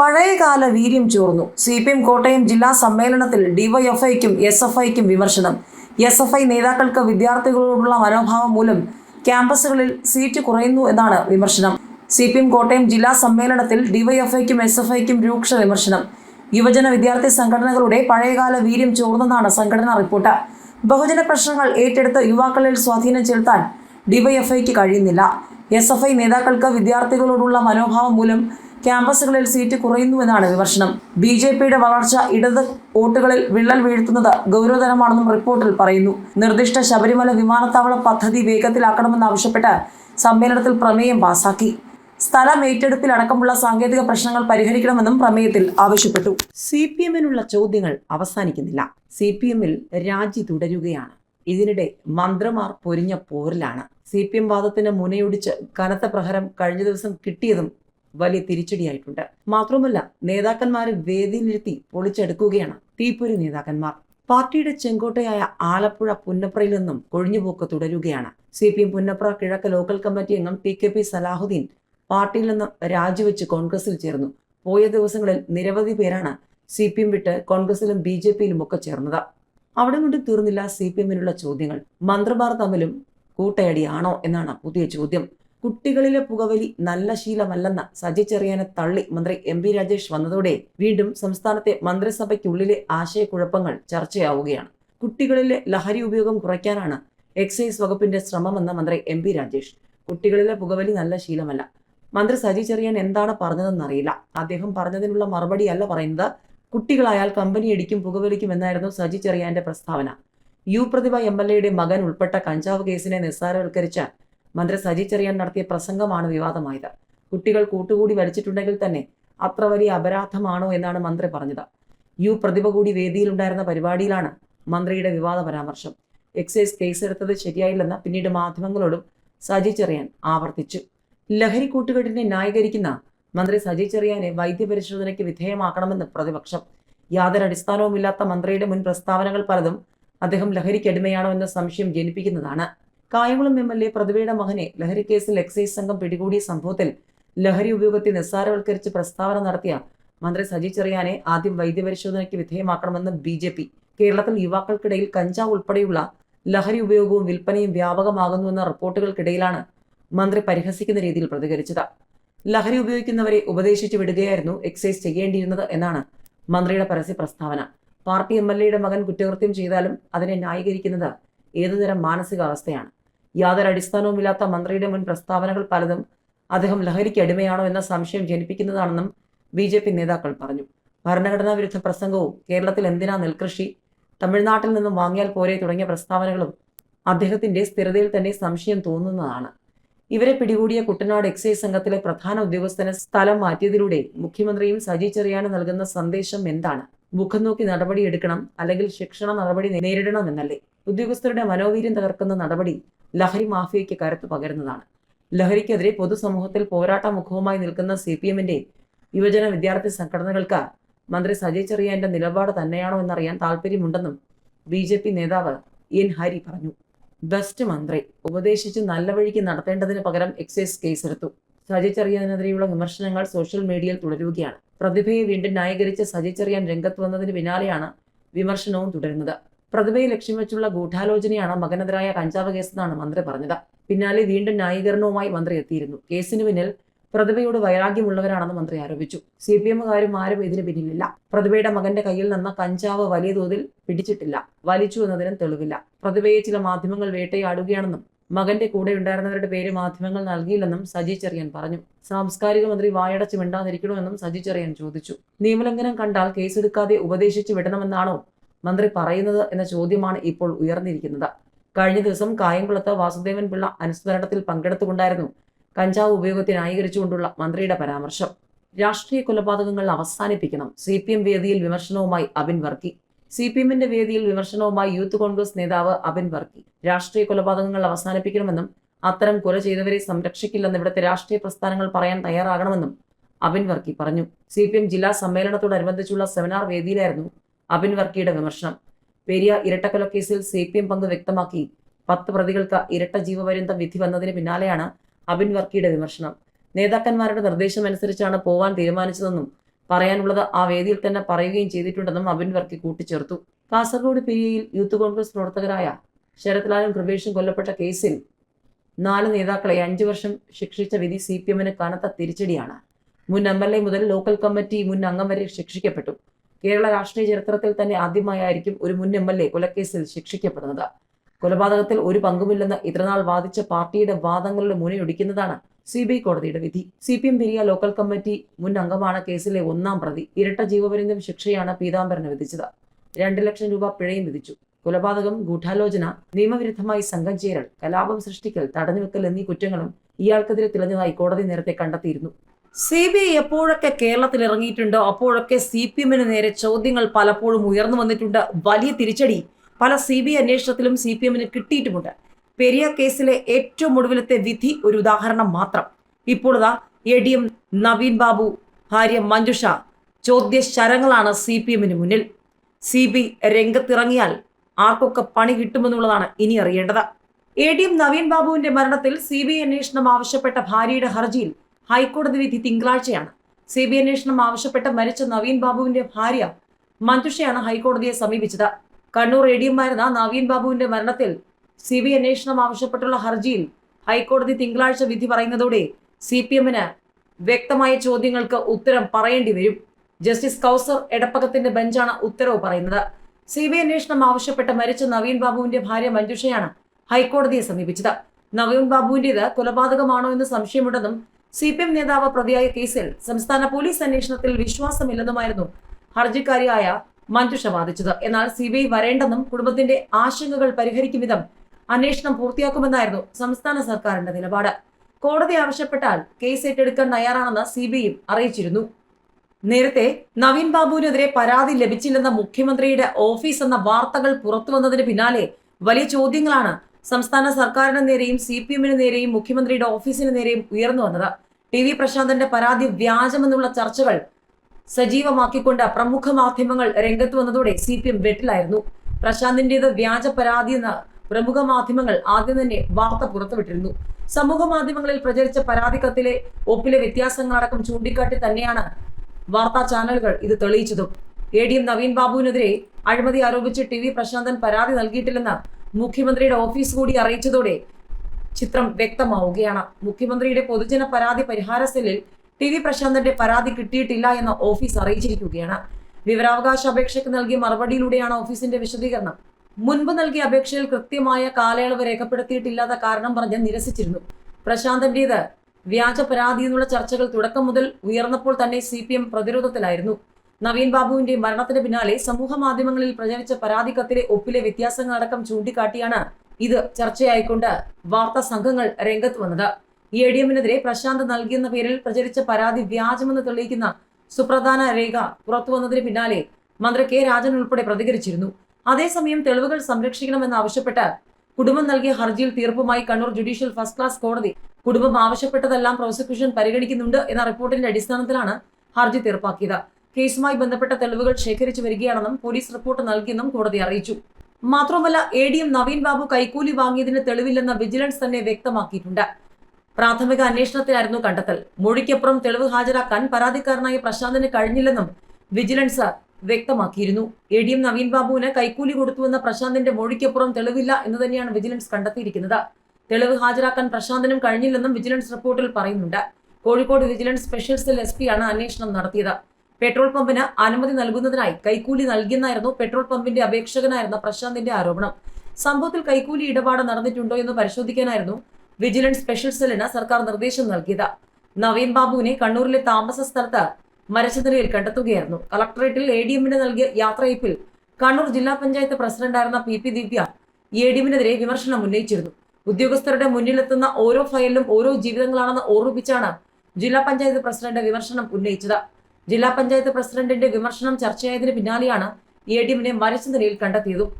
പഴയകാല വീര്യം ചോർന്നു. സി പി എം കോട്ടയം ജില്ലാ സമ്മേളനത്തിൽ ഡിവൈഎഫ്ഐക്കും എസ് എഫ് ഐക്കും വിമർശനം. എസ് എഫ് ഐ നേതാക്കൾക്ക് വിദ്യാർത്ഥികളോടുള്ള മനോഭാവം മൂലം ക്യാമ്പസുകളിൽ സീറ്റ് കുറയുന്നു എന്നാണ് വിമർശനം. സി പി എം കോട്ടയം ജില്ലാ സമ്മേളനത്തിൽ ഡിവൈഎഫ്ഐക്കും എസ് എഫ് ഐക്കും രൂക്ഷ വിമർശനം. യുവജന വിദ്യാർത്ഥി സംഘടനകളുടെ പഴയകാല വീര്യം ചോർന്നെന്നാണ് സംഘടനാ റിപ്പോർട്ട്. ബഹുജന പ്രശ്നങ്ങൾ ഏറ്റെടുത്ത് യുവാക്കളിൽ സ്വാധീനം ചെലുത്താൻ ഡിവൈഎഫ്ഐക്ക് കഴിയുന്നില്ല. എസ് എഫ് ഐ നേതാക്കൾക്ക് വിദ്യാർത്ഥികളോടുള്ള മനോഭാവം മൂലം ക്യാമ്പസുകളിൽ സീറ്റ് കുറയുന്നുവെന്നാണ് വിമർശനം. ബി ജെ പിയുടെ വളർച്ച ഇടത് വോട്ടുകളിൽ വിള്ളൽ വീഴ്ത്തുന്നത് ഗൗരവതരമാണെന്നും റിപ്പോർട്ടിൽ പറയുന്നു. നിർദ്ദിഷ്ട ശബരിമല വിമാനത്താവള പദ്ധതി വേഗത്തിലാക്കണമെന്നാവശ്യപ്പെട്ട് സമ്മേളനത്തിൽ പ്രമേയം പാസാക്കി. സ്ഥലം ഏറ്റെടുപ്പിലടക്കമുള്ള സാങ്കേതിക പ്രശ്നങ്ങൾ പരിഹരിക്കണമെന്നും പ്രമേയത്തിൽ ആവശ്യപ്പെട്ടു. സി പി എമ്മിനുള്ള ചോദ്യങ്ങൾ അവസാനിക്കുന്നില്ല. സി പി എമ്മിൽ രാജി തുടരുകയാണ്. ഇതിനിടെ മന്ത്രമാർ പൊരിഞ്ഞ പോരിലാണ്. സി പി എം വാദത്തിന് മുനയൊടിച്ച് കനത്ത പ്രഹരം കഴിഞ്ഞ ദിവസം കിട്ടിയതും വലിയ തിരിച്ചടിയായിട്ടുണ്ട്. മാത്രമല്ല നേതാക്കന്മാരെ വേദിയിലിരുത്തി പൊളിച്ചെടുക്കുകയാണ് തീപ്പൊരി നേതാക്കന്മാർ. പാർട്ടിയുടെ ചെങ്കോട്ടയായ ആലപ്പുഴ പുന്നപ്രയിൽ നിന്നും കൊഴിഞ്ഞുപോക്ക് തുടരുകയാണ്. സി പി എം പുന്നപ്ര കിഴക്ക് ലോക്കൽ കമ്മിറ്റി അംഗം ടി കെ പി സലാഹുദ്ദീൻ പാർട്ടിയിൽ നിന്ന് രാജിവെച്ച് കോൺഗ്രസിൽ ചേർന്നു. പോയ ദിവസങ്ങളിൽ നിരവധി പേരാണ് സി പി എം വിട്ട് കോൺഗ്രസിലും ബി ജെ പിയിലും ഒക്കെ ചേർന്നത്. അവിടെ കൊണ്ട് തീർന്നില്ല സി പി എമ്മിനുള്ള ചോദ്യങ്ങൾ. മന്ത്രിമാർ തമ്മിലും കൂട്ടയടിയാണോ എന്നാണ് പുതിയ ചോദ്യം. കുട്ടികളിലെ പുകവലി നല്ല ശീലമല്ലെന്ന സജി ചെറിയാനെ തള്ളി മന്ത്രി എം പി രാജേഷ് വന്നതോടെ വീണ്ടും സംസ്ഥാനത്തെ മന്ത്രിസഭയ്ക്കുള്ളിലെ ആശയക്കുഴപ്പങ്ങൾ ചർച്ചയാവുകയാണ്. കുട്ടികളിലെ ലഹരി ഉപയോഗം കുറയ്ക്കാനാണ് എക്സൈസ് വകുപ്പിന്റെ ശ്രമമെന്ന മന്ത്രി എം പി രാജേഷ്. കുട്ടികളിലെ പുകവലി നല്ല ശീലമല്ല. മന്ത്രി സജി ചെറിയാൻ എന്താണ് പറഞ്ഞതെന്ന് അറിയില്ല അദ്ദേഹം പറഞ്ഞതിനുള്ള മറുപടിയല്ല പറയുന്നത്. കുട്ടികളായാൽ കമ്പനി അടിക്കും പുകവലിക്കും എന്നായിരുന്നു സജി ചെറിയാന്റെ പ്രസ്താവന. യു പ്രതിഭ എം എൽ എയുടെ മകൻ ഉൾപ്പെട്ട കഞ്ചാവ് കേസിനെ നിസ്സാരവൽക്കരിച്ച മന്ത്രി സജി ചെറിയാൻ നടത്തിയ പ്രസംഗമാണ് വിവാദമായത്. കുട്ടികൾ കൂട്ടുകൂടി വലിച്ചിട്ടുണ്ടെങ്കിൽ തന്നെ അത്ര വലിയ അപരാധമാണോ എന്നാണ് മന്ത്രി പറഞ്ഞത്. യു പ്രതിഭ കൂടി വേദിയിലുണ്ടായിരുന്ന പരിപാടിയിലാണ് മന്ത്രിയുടെ വിവാദ പരാമർശം. എക്സൈസ് കേസെടുത്തത് ശരിയായില്ലെന്ന് പിന്നീട് മാധ്യമങ്ങളോടും സജി ചെറിയാൻ ആവർത്തിച്ചു. ലഹരി കൂട്ടുകെട്ടിനെ ന്യായീകരിക്കുന്ന മന്ത്രി സജി ചെറിയാനെ വൈദ്യപരിശോധനയ്ക്ക് വിധേയമാക്കണമെന്ന് പ്രതിപക്ഷം. യാതൊരു അടിസ്ഥാനവുമില്ലാത്ത മന്ത്രിയുടെ മുൻ പ്രസ്താവനകൾ പലതും അദ്ദേഹം ലഹരിക്കടിമയാണോ എന്ന സംശയം ജനിപ്പിക്കുന്നതാണ്. കായംകുളം എം എൽ എ പ്രതിഭയുടെ മകനെ ലഹരി കേസിൽ എക്സൈസ് സംഘം പിടികൂടിയ സംഭവത്തിൽ ലഹരി ഉപയോഗത്തെ നിസ്സാരവൽക്കരിച്ച് പ്രസ്താവന നടത്തിയ മന്ത്രി സജി ചെറിയാനെ ആദ്യം വൈദ്യപരിശോധനയ്ക്ക് വിധേയമാക്കണമെന്ന് ബി ജെ പി. കേരളത്തിൽ യുവാക്കൾക്കിടയിൽ കഞ്ചാവ് ഉൾപ്പെടെയുള്ള ലഹരി ഉപയോഗവും വിൽപ്പനയും വ്യാപകമാകുന്നുവെന്ന റിപ്പോർട്ടുകൾക്കിടയിലാണ് മന്ത്രി പരിഹസിക്കുന്ന രീതിയിൽ പ്രതികരിച്ചത്. ലഹരി ഉപയോഗിക്കുന്നവരെ ഉപദേശിച്ചു വിടുകയായിരുന്നു എക്സൈസ് ചെയ്യേണ്ടിയിരുന്നത് എന്നാണ് മന്ത്രിയുടെ പരസ്യ പ്രസ്താവന. പാർട്ടി എം എൽ എയുടെ മകൻ കുറ്റകൃത്യം ചെയ്താലും അതിനെ ന്യായീകരിക്കുന്നത് ഏതുതരം മാനസികാവസ്ഥയാണ്? യാതൊരു അടിസ്ഥാനവുമില്ലാത്ത മന്ത്രിയുടെ മുൻ പ്രസ്താവനകൾ പലതും അദ്ദേഹം ലഹരിക്ക് അടിമയാണോ എന്ന സംശയം ജനിപ്പിക്കുന്നതാണെന്നും ബി ജെ പി നേതാക്കൾ പറഞ്ഞു. ഭരണഘടനാ വിരുദ്ധ പ്രസംഗവും കേരളത്തിൽ എന്തിനാ നെൽകൃഷി? തമിഴ്നാട്ടിൽ നിന്നും വാങ്ങിയാൽ പോരെ തുടങ്ങിയ പ്രസ്താവനകളും അദ്ദേഹത്തിന്റെ സ്ഥിരതയിൽ തന്നെ സംശയം തോന്നുന്നതാണ്. ഇവരെ പിടികൂടിയ കുട്ടനാട് എക്സൈസ് സംഘത്തിലെ പ്രധാന ഉദ്യോഗസ്ഥന് സ്ഥലം മാറ്റിയതിലൂടെ മുഖ്യമന്ത്രിയും സജി ചെറിയാനും നൽകുന്ന സന്ദേശം എന്താണ്? മുഖം നോക്കി നടപടി എടുക്കണം അല്ലെങ്കിൽ ശിക്ഷണ നടപടി നേരിടണം എന്നല്ലേ ഉദ്യോഗസ്ഥരുടെ മനോവീര്യം തകർക്കുന്ന നടപടി ലഹരി മാഫിയയ്ക്ക് കരുത്ത് പകരുന്നതാണ്. ലഹരിക്കെതിരെ പൊതുസമൂഹത്തിൽ പോരാട്ട മുഖവുമായി നിൽക്കുന്ന സി പി എമ്മിന്റെ യുവജന വിദ്യാർത്ഥി സംഘടനകൾക്ക് മന്ത്രി സജി ചെറിയാന്റെ നിലപാട് തന്നെയാണോ എന്നറിയാൻ താല്പര്യമുണ്ടെന്നും ബി ജെ പി നേതാവ് എൻ ഹരി പറഞ്ഞു. ബെസ്റ്റ് മന്ത്രി ഉപദേശിച്ച് നല്ല വഴിക്ക് നടത്തേണ്ടതിന് പകരം എക്സൈസ് കേസെടുത്തു. സജി ചെറിയാനെതിരെയുള്ള വിമർശനങ്ങൾ സോഷ്യൽ മീഡിയയിൽ തുടരുകയാണ്. പ്രതിഭയെ വീണ്ടും ന്യായീകരിച്ച് സജി ചെറിയാൻ രംഗത്ത് വന്നതിന് പിന്നാലെയാണ് വിമർശനവും തുടരുന്നത്. പ്രതിഭയെ ലക്ഷ്യം വെച്ചുള്ള ഗൂഢാലോചനയാണ് മകനെതിരായ കഞ്ചാവ് കേസെന്നാണ് മന്ത്രി പറഞ്ഞത്. പിന്നാലെ വീണ്ടും ന്യായീകരണവുമായി മന്ത്രി എത്തിയിരുന്നു. കേസിന് പിന്നിൽ പ്രതിഭയോട് വൈരാഗ്യമുള്ളവരാണെന്ന് മന്ത്രി ആരോപിച്ചു. സി പി എമ്മുകാരും ആരും ഇതിന് പിന്നിലില്ല. പ്രതിഭയുടെ മകന്റെ കയ്യിൽ നിന്ന് കഞ്ചാവ് വലിയ തോതിൽ പിടിച്ചിട്ടില്ല. വലിച്ചു എന്നതിനും തെളിവില്ല. പ്രതിഭയെ ചില മാധ്യമങ്ങൾ വേട്ടയാടുകയാണെന്നും മകന്റെ കൂടെ ഉണ്ടായിരുന്നവരുടെ പേര് മാധ്യമങ്ങൾ നൽകിയില്ലെന്നും സജി ചെറിയൻ പറഞ്ഞു. സാംസ്കാരിക മന്ത്രി വായടച്ച് മിണ്ടാതിരിക്കണമെന്നും സജി ചെറിയൻ ചോദിച്ചു. നിയമലംഘനം കണ്ടാൽ കേസെടുക്കാതെ ഉപദേശിച്ചു വിടണമെന്നാണോ മന്ത്രി പറയുന്നത് എന്ന ചോദ്യമാണ് ഇപ്പോൾ ഉയർന്നിരിക്കുന്നത്. കഴിഞ്ഞ ദിവസം കായംകുളത്ത് വാസുദേവൻ പിള്ള അനുസ്മരണത്തിൽ പങ്കെടുത്തുകൊണ്ടായിരുന്നു കഞ്ചാവ് ഉപയോഗത്തെ ന്യായീകരിച്ചുകൊണ്ടുള്ള മന്ത്രിയുടെ പരാമർശം. രാഷ്ട്രീയ കൊലപാതകങ്ങൾ അവസാനിപ്പിക്കണം. സി പി എം വേദിയിൽ വിമർശനവുമായി അബിൻ വർക്കി. സി പി എമ്മിന്റെ വേദിയിൽ വിമർശനവുമായി യൂത്ത് കോൺഗ്രസ് നേതാവ് അബിൻ വർക്കി. രാഷ്ട്രീയ കൊലപാതകങ്ങൾ അവസാനിപ്പിക്കണമെന്നും അത്തരം കൊല ചെയ്തവരെ സംരക്ഷിക്കില്ലെന്ന് ഇവിടുത്തെ രാഷ്ട്രീയ പ്രസ്ഥാനങ്ങൾ പറയാൻ തയ്യാറാകണമെന്നും അബിൻ വർക്കി പറഞ്ഞു. സി പി എം ജില്ലാ സമ്മേളനത്തോടനുബന്ധിച്ചുള്ള സെമിനാർ വേദിയിലായിരുന്നു അബിൻ വർക്കിയുടെ വിമർശനം. പെരിയ ഇരട്ടക്കൊലക്കേസിൽ സി പി എം പങ്ക് വ്യക്തമാക്കി. പത്ത് പ്രതികൾക്ക് ഇരട്ട ജീവപര്യന്തം വിധി വന്നതിന് പിന്നാലെയാണ് അബിൻ വർക്കിയുടെ വിമർശനം. നേതാക്കന്മാരുടെ നിർദ്ദേശമനുസരിച്ചാണ് പോവാൻ തീരുമാനിച്ചതെന്നും പറയാനുള്ളത് ആ വേദിയിൽ തന്നെ പറയുകയും ചെയ്തിട്ടുണ്ടെന്നും അബിൻ വർക്കി കൂട്ടിച്ചേർത്തു. കാസർഗോഡ് പെരിയയിൽ യൂത്ത് കോൺഗ്രസ് പ്രവർത്തകരായ ശരത്ലാലും കൃപേഷും കൊല്ലപ്പെട്ട കേസിൽ നാല് നേതാക്കളെ അഞ്ചു വർഷം ശിക്ഷിച്ച വിധി സി പി എമ്മിന് കനത്ത തിരിച്ചടിയാണ്. മുൻ എം എൽ എ മുതൽ ലോക്കൽ കമ്മിറ്റി മുൻ അംഗം വരെ ശിക്ഷിക്കപ്പെട്ടു. കേരള രാഷ്ട്രീയ ചരിത്രത്തിൽ തന്നെ ആദ്യമായായിരിക്കും ഒരു മുൻ എം എൽ എ കൊലക്കേസിൽ ശിക്ഷിക്കപ്പെടുന്നത്. കൊലപാതകത്തിൽ ഒരു പങ്കുമില്ലെന്ന് ഇത്രനാൾ വാദിച്ച പാർട്ടിയുടെ വാദങ്ങളുടെ മുനയൊടിക്കുന്നതാണ് സി ബി ഐ കോടതിയുടെ വിധി. C P M Periya local committee മുൻ അംഗമാണ് കേസിലെ ഒന്നാം പ്രതി. ഇരട്ട ജീവപര്യന്തം ശിക്ഷയാണ് പീതാംബരന് വിധിച്ചത്. രണ്ട് ലക്ഷം രൂപ പിഴയും വിധിച്ചു. കൊലപാതകം ഗൂഢാലോചന നിയമവിരുദ്ധമായി സംഘം ചേരൽ കലാപം സൃഷ്ടിക്കൽ തടഞ്ഞുവെക്കൽ എന്നീ കുറ്റങ്ങളും ഇയാൾക്കെതിരെ തെളിഞ്ഞതായി കോടതി നേരത്തെ കണ്ടെത്തിയിരുന്നു. സി ബി ഐ എപ്പോഴൊക്കെ കേരളത്തിൽ ഇറങ്ങിയിട്ടുണ്ടോ? അപ്പോഴൊക്കെ സി പി എമ്മിന് നേരെ ചോദ്യങ്ങൾ പലപ്പോഴും ഉയർന്നു വന്നിട്ടുണ്ട്. വലിയ തിരിച്ചടി. പല സി ബി ഐ അന്വേഷണത്തിലും സി പി എമ്മിന് കിട്ടിയിട്ടുമുണ്ട്. പെരിയ കേസിലെ ഏറ്റവും ഒടുവിലത്തെ വിധി ഒരു ഉദാഹരണം മാത്രം. ഇപ്പോൾ ഇതാ A D M Naveen Babu ഭാര്യ മഞ്ജുഷ ചോദ്യ ശരങ്ങളാണ് സി പി എമ്മിന് മുന്നിൽ. സി ബി രംഗത്തിറങ്ങിയാൽ ആർക്കൊക്കെ പണി കിട്ടുമെന്നുള്ളതാണ് ഇനി അറിയേണ്ടത്. എ ഡി എം നവീൻ ബാബുവിന്റെ മരണത്തിൽ സി ബി അന്വേഷണം ആവശ്യപ്പെട്ട ഭാര്യയുടെ ഹർജിയിൽ ഹൈക്കോടതി വിധി തിങ്കളാഴ്ചയാണ്. സി ബി അന്വേഷണം ആവശ്യപ്പെട്ട് മരിച്ച നവീൻ ബാബുവിന്റെ ഭാര്യ മഞ്ജുഷയാണ് ഹൈക്കോടതിയെ സമീപിച്ചത്. കണ്ണൂർ എ ഡി എമ്മായിരുന്ന നവീൻ ബാബുവിന്റെ മരണത്തിൽ സി ബി അന്വേഷണം ആവശ്യപ്പെട്ടുള്ള ഹർജിയിൽ ഹൈക്കോടതി തിങ്കളാഴ്ച വിധി പറയുന്നതോടെ സി പി എമ്മിന് വ്യക്തമായ ചോദ്യങ്ങൾക്ക് ഉത്തരം പറയേണ്ടി വരും. ജസ്റ്റിസ് കൗസർ എടപ്പകത്തിന്റെ ബെഞ്ചാണ് ഉത്തരവ് പറയുന്നത്. സി ബി അന്വേഷണം ആവശ്യപ്പെട്ട് മരിച്ച നവീൻ ബാബുവിന്റെ ഭാര്യ മഞ്ജുഷയാണ് ഹൈക്കോടതിയെ സമീപിച്ചത്. നവീൻ ബാബുവിന്റേത് കൊലപാതകമാണോ എന്ന് സംശയമുണ്ടെന്നും സി പി എം നേതാവ് പ്രതിയായ കേസിൽ സംസ്ഥാന പോലീസ് അന്വേഷണത്തിൽ വിശ്വാസമില്ലെന്നുമായിരുന്നു ഹർജിക്കാരിയായ മഞ്ജുഷ വാദിച്ചത്. എന്നാൽ സി ബി ഐ വരേണ്ടെന്നും കുടുംബത്തിന്റെ ആശങ്കകൾ പരിഹരിക്കും വിധം അന്വേഷണം പൂർത്തിയാക്കുമെന്നായിരുന്നു സംസ്ഥാന സർക്കാരിന്റെ നിലപാട്. കോടതി ആവശ്യപ്പെട്ടാൽ കേസ് ഏറ്റെടുക്കാൻ തയ്യാറാണെന്ന് സി ബി ഐ അറിയിച്ചിരുന്നു. നേരത്തെ നവീൻ ബാബുവിനെതിരെ പരാതി ലഭിച്ചില്ലെന്ന മുഖ്യമന്ത്രിയുടെ ഓഫീസ് എന്ന വാർത്തകൾ പുറത്തു വന്നതിന് പിന്നാലെ വലിയ ചോദ്യങ്ങളാണ് സംസ്ഥാന സർക്കാരിന് നേരെയും സി പി എമ്മിന് നേരെയും മുഖ്യമന്ത്രിയുടെ ഓഫീസിന് നേരെയും ഉയർന്നു വന്നത്. ടി വി പ്രശാന്തന്റെ പരാതി വ്യാജമെന്നുള്ള ചർച്ചകൾ സജീവമാക്കിക്കൊണ്ട് പ്രമുഖ മാധ്യമങ്ങൾ രംഗത്ത് വന്നതോടെ സി പി എം വെട്ടിലായിരുന്നു. പ്രശാന്തിന്റേത് വ്യാജ പരാതി എന്ന് പ്രമുഖ മാധ്യമങ്ങൾ ആദ്യം തന്നെ വാർത്ത പുറത്തുവിട്ടിരുന്നു. സമൂഹ മാധ്യമങ്ങളിൽ പ്രചരിച്ച പരാതി കത്തിലെ ഒപ്പിലെ വ്യത്യാസങ്ങളടക്കം ചൂണ്ടിക്കാട്ടി തന്നെയാണ് വാർത്താ ചാനലുകൾ ഇത് തെളിയിച്ചതും. എ ഡി എം നവീൻ ബാബുവിനെതിരെ അഴിമതി ആരോപിച്ച് ടി വി പ്രശാന്തൻ പരാതി നൽകിയിട്ടില്ലെന്ന് മുഖ്യമന്ത്രിയുടെ ഓഫീസ് കൂടി അറിയിച്ചതോടെ ചിത്രം വ്യക്തമാവുകയാണ്. മുഖ്യമന്ത്രിയുടെ പൊതുജന പരാതി പരിഹാര സെല്ലിൽ ടി വി പ്രശാന്തന്റെ പരാതി കിട്ടിയിട്ടില്ല എന്ന് ഓഫീസ് അറിയിച്ചിരിക്കുകയാണ്. വിവരാവകാശ അപേക്ഷയ്ക്ക് നൽകിയ മറുപടിയിലൂടെയാണ് ഓഫീസിന്റെ വിശദീകരണം മുൻപ് നൽകിയ അപേക്ഷയിൽ കൃത്യമായ കാലയളവ് രേഖപ്പെടുത്തിയിട്ടില്ലാത്ത കാരണം പറഞ്ഞ് നിരസിച്ചിരുന്നു. പ്രശാന്തന്റേത് വ്യാജ പരാതി എന്നുള്ള ചർച്ചകൾ തുടക്കം മുതൽ ഉയർന്നപ്പോൾ തന്നെ സി പി എം പ്രതിരോധത്തിലായിരുന്നു. നവീൻ ബാബുവിന്റെ മരണത്തിന് പിന്നാലെ സമൂഹ മാധ്യമങ്ങളിൽ പ്രചരിച്ച പരാതി കത്തിലെ ഒപ്പിലെ വ്യത്യാസങ്ങളടക്കം ചൂണ്ടിക്കാട്ടിയാണ് ഇത് ചർച്ചയായിക്കൊണ്ട് വാർത്താ സംഘങ്ങൾ രംഗത്ത് വന്നത്. എ ഡി എമ്മിനെതിരെ പ്രശാന്ത് നൽകിയെന്ന പേരിൽ പ്രചരിച്ച പരാതി വ്യാജമെന്ന് തെളിയിക്കുന്ന സുപ്രധാന രേഖ പുറത്തുവന്നതിന് പിന്നാലെ മന്ത്രി കെ രാജൻ ഉൾപ്പെടെ പ്രതികരിച്ചിരുന്നു. അതേസമയം തെളിവുകൾ സംരക്ഷിക്കണമെന്ന് ആവശ്യപ്പെട്ട് കുടുംബം നൽകിയ ഹർജിയിൽ തീർപ്പുമായി കണ്ണൂർ ജുഡീഷ്യൽ ഫസ്റ്റ് ക്ലാസ് കോടതി കുടുംബം ആവശ്യപ്പെട്ടതെല്ലാം പ്രോസിക്യൂഷൻ പരിഗണിക്കുന്നുണ്ട് എന്ന റിപ്പോർട്ടിന്റെ അടിസ്ഥാനത്തിലാണ് ഹർജി തീർപ്പാക്കിയത്. കേസുമായി ബന്ധപ്പെട്ട തെളിവുകൾ ശേഖരിച്ചു വരികയാണെന്നും പോലീസ് റിപ്പോർട്ട് നൽകിയെന്നും കോടതി അറിയിച്ചു. മാത്രമല്ല A D M Naveen Babu കൈക്കൂലി വാങ്ങിയതിന് തെളിവില്ലെന്ന വിജിലൻസ് തന്നെ വ്യക്തമാക്കിയിട്ടുണ്ട്. പ്രാഥമിക അന്വേഷണത്തിലായിരുന്നു കണ്ടെത്തൽ. മൊഴിക്കപ്പുറം തെളിവ് ഹാജരാക്കാൻ പരാതിക്കാരനായ പ്രശാന്തിന് കഴിഞ്ഞില്ലെന്നും വിജിലൻസ് വ്യക്തമാക്കിയിരുന്നു. എ ഡി എം നവീൻ ബാബുവിന് കൈക്കൂലി കൊടുത്തുവെന്ന പ്രശാന്തിന്റെ മൊഴിക്കപ്പുറം തെളിവില്ല എന്ന് തന്നെയാണ് വിജിലൻസ് കണ്ടെത്തിയിരിക്കുന്നത്. തെളിവ് ഹാജരാക്കാൻ പ്രശാന്തിനും കഴിഞ്ഞില്ലെന്നും വിജിലൻസ് റിപ്പോർട്ടിൽ പറയുന്നുണ്ട്. Kozhikode vigilance special cell S ആണ് അന്വേഷണം നടത്തിയത്. പെട്രോൾ പമ്പിന് അനുമതി നൽകുന്നതിനായി കൈക്കൂലി നൽകിയെന്നായിരുന്നു പെട്രോൾ പമ്പിന്റെ അപേക്ഷകനായിരുന്ന പ്രശാന്തിന്റെ ആരോപണം. സംഭവത്തിൽ കൈക്കൂലി ഇടപാട് നടന്നിട്ടുണ്ടോ എന്ന് പരിശോധിക്കാനായിരുന്നു വിജിലൻസ് സ്പെഷ്യൽ സെല്ലിന് സർക്കാർ നിർദ്ദേശം നൽകിയത്. നവീൻ ബാബുവിനെ കണ്ണൂരിലെ താമസ സ്ഥലത്ത് മരിച്ച നിലയിൽ കണ്ടെത്തുകയായിരുന്നു. കളക്ടറേറ്റിൽ എ ഡി എമ്മിന് നൽകിയ യാത്രയപ്പിൽ കണ്ണൂർ ജില്ലാ പഞ്ചായത്ത് പ്രസിഡന്റായിരുന്ന P P Divya A D എമ്മിനെതിരെ വിമർശനം ഉന്നയിച്ചിരുന്നു. ഉദ്യോഗസ്ഥരുടെ മുന്നിലെത്തുന്ന ഓരോ ഫയലിലും ഓരോ ജീവിതങ്ങളാണെന്ന് ഓർമ്മിപ്പിച്ചാണ് ജില്ലാ പഞ്ചായത്ത് പ്രസിഡന്റ് വിമർശനം ഉന്നയിച്ചത്. ജില്ലാ പഞ്ചായത്ത് പ്രസിഡന്റിന്റെ വിമർശനം ചർച്ചയായതിന് പിന്നാലെയാണ് എ ഡി എമ്മിനെ മരിച്ച നിലയിൽ കണ്ടെത്തിയതും.